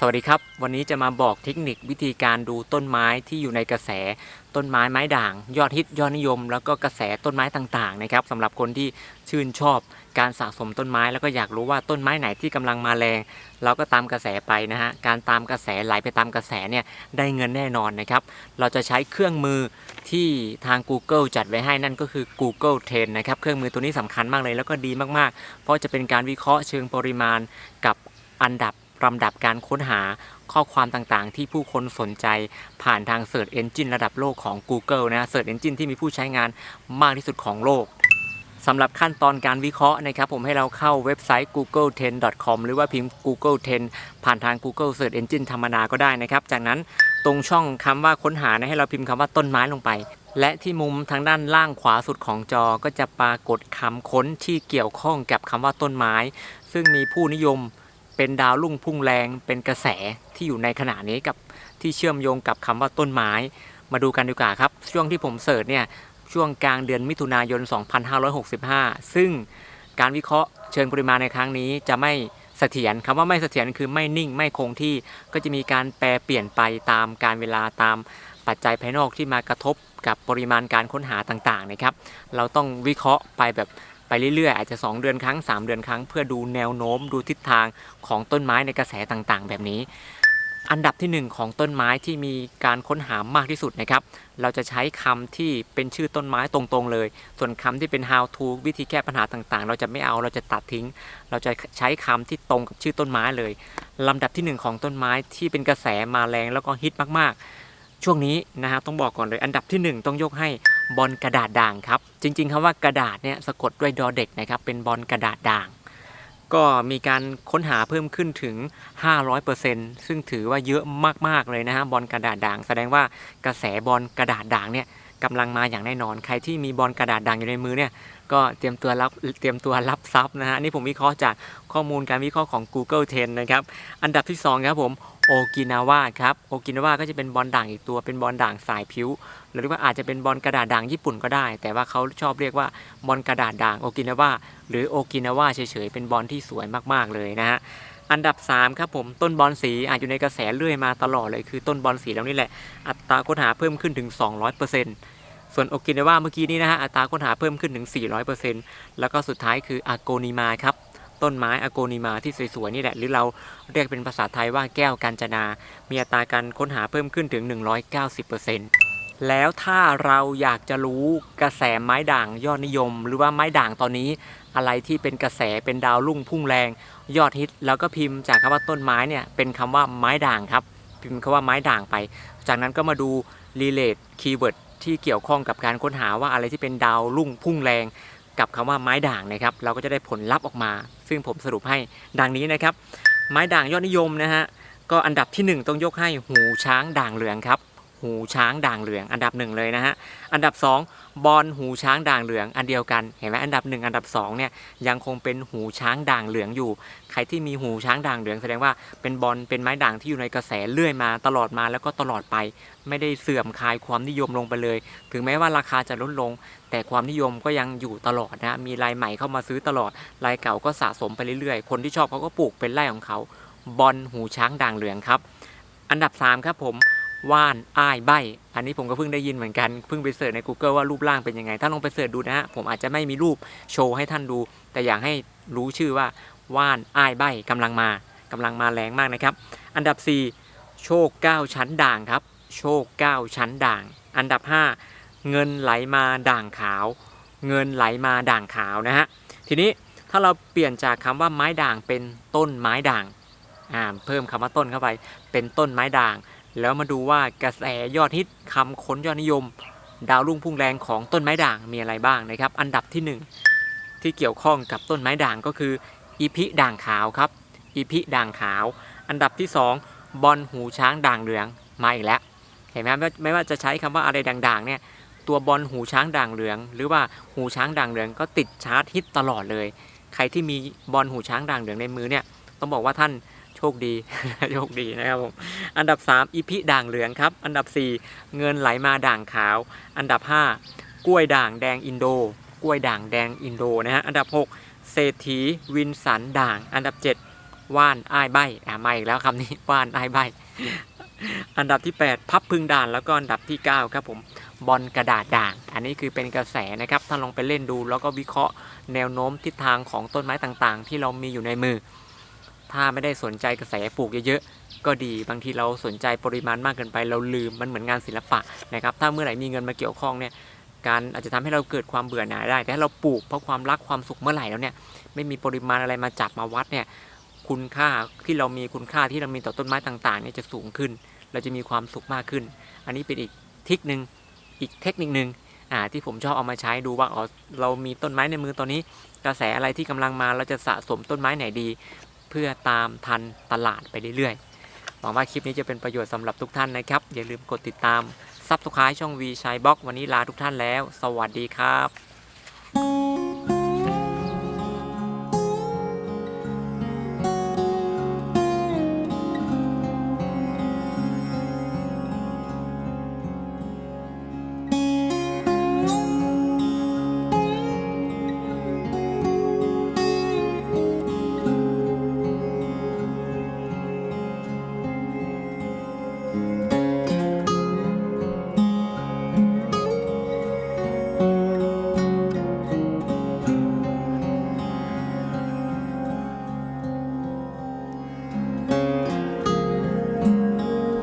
สวัสดีครับ วันนี้จะมาบอกเทคนิควิธีการดูต้นไม้ที่อยู่ในกระแสต้นไม้ไม้ด่าง ยอดฮิตยอดนิยม แล้วก็กระแสต้นไม้ต่างๆนะครับสำหรับคนที่ชื่นชอบการสะสมต้นไม้ แล้วก็อยากรู้ว่าต้นไม้ไหนที่กำลังมาแรงเราก็ตามกระแสไปนะฮะการตามกระแสไหลไปตามกระแสเนี่ยได้เงินแน่นอนนะครับเราจะใช้เครื่องมือที่ทาง Google จัดไว้ให้นั่นก็คือ Google Trend นะครับเครื่องมือตัวนี้สำคัญมากเลยแล้วก็ดีมากๆ เพราะจะเป็นการวิเคราะห์เชิงปริมาณกับอันดับ ลำดับการค้นหาข้อความต่างๆ ที่ผู้คนสนใจผ่านทาง Search Engine ระดับโลกของ Google นะ Search Engine ที่มีผู้ใช้งานมากที่สุดของโลกสำหรับขั้นตอนการวิเคราะห์นะครับผมให้เราเข้าเว็บไซต์ google10.com หรือว่าพิมพ์ google 10 ผ่านทาง Google Search Engine ธรรมดาก็ได้นะครับ จากนั้นตรงช่องคำว่าค้นหานะให้เราพิมพ์คำว่าต้นไม้ลงไป และที่มุมทางด้านล่างขวาสุดของจอก็จะปรากฏคำค้นที่เกี่ยวข้องกับคำว่าต้นไม้ ซึ่งมีผู้นิยม เป็นดาวรุ่งพุ่งแรงเป็นกระแสที่อยู่ในขณะนี้กับที่เชื่อมโยงกับคำว่าต้นไม้ มาดูกันดีกว่าครับ ช่วงที่ผมเสิร์ชเนี่ยช่วงกลางเดือนมิถุนายน 2565 ซึ่งการวิเคราะห์เชิงปริมาณในครั้งนี้จะไม่เสถียรคำว่าไม่เสถียรคือไม่นิ่งไม่คงที่ก็จะมีการแปรเปลี่ยนไปตามการเวลาตามปัจจัยภายนอกที่มากระทบกับปริมาณการค้นหาต่างๆนะครับ เราต้องวิเคราะห์ไปแบบ ไปเรื่อยๆ อาจจะ 2 เดือนครั้ง 3 เดือนครั้ง เพื่อดูแนวโน้มดูทิศทางของต้นไม้ในกระแสต่างๆ แบบนี้ อันดับที่ 1 ของต้นไม้ที่มีการค้นหามากที่สุดนะครับ เราจะใช้คำที่เป็นชื่อต้นไม้ตรงๆเลย ส่วนคำที่เป็น how to วิธีแก้ปัญหาต่างๆ เราจะไม่เอาเราจะตัดทิ้ง เราจะใช้คำที่ตรงกับชื่อต้นไม้เลยลำดับที่ 1 ของต้นไม้ที่เป็นกระแสมาแรงแล้วก็ฮิตมากๆ ช่วงนี้นะครับต้องบอกก่อนเลยอันดับที่ 1 ต้องยกให้บอลกระดาษด่างครับ จริง ๆคำว่ากระดาษเนี่ยสะกดด้วยดอเด็กนะครับเป็นบอลกระดาษด่าง ก็มีการค้นหาเพิ่มขึ้นถึง 500%ซึ่งถือว่าเยอะมากๆเลยนะฮะบอลกระดาษด่าง แสดงว่ากระแสบอลกระดาษด่างเนี่ย กำลังมาอย่างแน่นอน ใครที่มีบอลกระดาษด่างอยู่ในมือเนี่ยก็เตรียมตัวรับเตรียมตัวรับทรัพย์นะฮะนี่ผมวิเคราะห์จากข้อมูลการวิเคราะห์ของ Google Trend นะครับ อันดับที่2ครับผมโอกินาวาครับโอกินาวาก็จะเป็นบอลด่างอีกตัวเป็นบอลด่างสายผิว หรือว่าอาจจะเป็นบอลกระดาษด่างญี่ปุ่นก็ได้ แต่ว่าเขาชอบเรียกว่าบอลกระดาษด่างโอกินาวาหรือโอกินาวาเฉยๆเป็นบอลที่สวยมากๆเลยนะฮะอันดับ 3 ครับผมต้นบอลสีอาจอยู่ในกระแสเรื่อยมาตลอดเลยคือต้นบอลสีแล้วนี่แหละ อัตราค้นหาเพิ่มขึ้นถึง 200% ส่วนโอกินาวาเมื่อกี้นี้นะฮะอัตราค้นหาเพิ่มขึ้นถึง 400%แล้วก็สุดท้ายคืออาโกนิมาครับต้นไม้อโกนิมาที่สวยๆนี่แหละ หรือเราเรียกเป็นภาษาไทยว่าแก้วกัญจนา มีอัตราการค้นหาเพิ่มขึ้นถึง 190%แล้วถ้าเราอยากจะรู้กระแสไม้ด่างยอดนิยม หรือว่าไม้ด่างตอนนี้ อะไรที่เป็นกระแสเป็นดาวรุ่งพุ่งแรง ยอดฮิต แล้วก็พิมพ์จากคำว่าต้นไม้เนี่ยเป็นคำว่าไม้ด่างครับ พิมพ์คำว่าไม้ด่างไป จากนั้นก็มาดู relate keyword ที่เที่เกี่ยวข้องกับการค้นหาว่าอะไรที่เป็นดาวรุ่งพุ่งแรง กับคำว่าไม้ด่างนะครับ เราก็จะได้ผลลัพธ์ออกมา ซึ่งผมสรุปให้ดังนี้นะครับ ไม้ด่างยอดนิยมนะฮะก็อันดับที่ 1 ต้องยกให้หูช้างด่างเหลืองครับ หูช้างด่างเหลือง อันดับหนึ่งเลยนะฮะ อันดับ 2 บอลหูช้างด่างเหลืองอันเดียวกัน เห็นไหมอันดับ 1 อันดับ2เนี่ยยังคงเป็นหูช้างด่างเหลืองอยู่ ใครที่มีหูช้างด่างเหลืองแสดงว่าเป็นบอลเป็นไม้ด่างที่อยู่ในกระแสเลื่อยมาตลอดมาแล้วก็ตลอดไป ไม่ได้เสื่อมคลายความนิยมลงไปเลย ถึงแม้ว่าราคาจะลดลง แต่ความนิยมก็ยังอยู่ตลอดนะมีรายใหม่เข้ามาซื้อตลอดรายเก่าก็สะสมไปเรื่อยๆ คนที่ชอบเขาก็ปลูกเป็นไร่ของเขา บอลหูช้างด่างเหลืองครับ อันดับ3ครับผม ว่านอ้ายใบ อันนี้ผมก็เพิ่งได้ยินเหมือนกันเพิ่งไปเสิร์ชใน Google ว่ารูปร่างเป็นยังไง ถ้าลองไปเสิร์ชดูนะฮะผมอาจจะไม่มีรูปโชว์ให้ท่านดู แต่อยากให้รู้ชื่อว่าว่านอ้ายใบกำลังมากำลังมาแรงมากนะครับ อันดับ 4 โชค 9 ชั้นด่างครับ โชค 9 ชั้นด่าง อันดับ 5 เงินไหลมาด่างขาว เงินไหลมาด่างขาวนะฮะทีนี้ถ้าเราเปลี่ยนจากคำว่าไม้ด่างเป็นต้นไม้ด่างอ่าเพิ่มคำว่าต้นเข้าไปเป็นต้นไม้ด่าง แล้วมาดูว่ากระแสยอดฮิตคำค้นยอดนิยม ดาวรุ่งพุ่งแรงของต้นไม้ด่างมีอะไรบ้างนะครับ อันดับที่หนึ่งที่เกี่ยวข้องกับต้นไม้ด่างก็คืออีพิด่างขาวครับอีพิด่างขาว อันดับที่สองบอลหูช้างด่างเหลืองมาอีกแล้ว เห็นไหมไม่ว่าจะใช้คำว่าอะไรด่างๆเนี่ยตัวบอลหูช้างด่างเหลือง หรือว่าหูช้างด่างเหลืองก็ติดชาร์ตฮิตตลอดเลย ใครที่มีบอลหูช้างด่างเหลืองในมือเนี่ยต้องบอกว่าท่าน โชคดีโชคดีนะครับผมอันดับ 3 อีพิด่างเหลืองครับ อันดับ 4 เงินไหลมาด่างขาว อันดับ 5 กล้วยด่างแดงอินโด กล้วยด่างแดงอินโดนะฮะอันดับ 6 เศรษฐีวินสันด่าง อันดับ 7 ว่านอ้ายใบอ่ามาอีกแล้วคำนี้ว่านอ้ายใบอันดับที่ 8 พับพึงด่านแล้วก็อันดับที่ 9 ครับผมบอลกระดาษด่าง อันนี้คือเป็นกระแสนะครับถ้าลองไปเล่นดูแล้วก็วิเคราะห์แนวโน้มทิศทางของต้นไม้ต่างๆ ที่เรามีอยู่ในมือ ถ้าไม่ได้สนใจกระแสปลูกเยอะๆ ก็ดี บางทีเราสนใจปริมาณมากเกินไปเราลืมมันเหมือนงานศิลปะนะครับ ถ้าเมื่อไหร่มีเงินมาเกี่ยวข้องเนี่ย การอาจจะทำให้เราเกิดความเบื่อหน่ายได้ แต่ถ้าเราปลูกเพราะความรักความสุขเมื่อไหร่แล้วเนี่ย ไม่มีปริมาณอะไรมาจับมาวัดเนี่ย คุณค่าที่เรามีคุณค่าที่เรามีต่อต้นไม้ต่างๆเนี่ยจะสูงขึ้น เราจะมีความสุขมากขึ้น อันนี้เป็นอีกทริกหนึ่งอีกเทคนิคหนึ่งอ่าที่ผมชอบเอามาใช้ดูว่าอ๋อเรามีต้นไม้ในมือตอนนี้ กระแสอะไรที่กำลังมาเราจะสะสมต้นไม้ไหนดี พื่อตามทันตลาดไปเรื่อยๆ หวังว่าคลิปนี้จะเป็นประโยชน์สำหรับทุกท่านนะครับ อย่าลืมกดติดตามซับสไครต์ช่องวีชัยบล็อกวันนี้ลาทุกท่านแล้ว สวัสดีครับ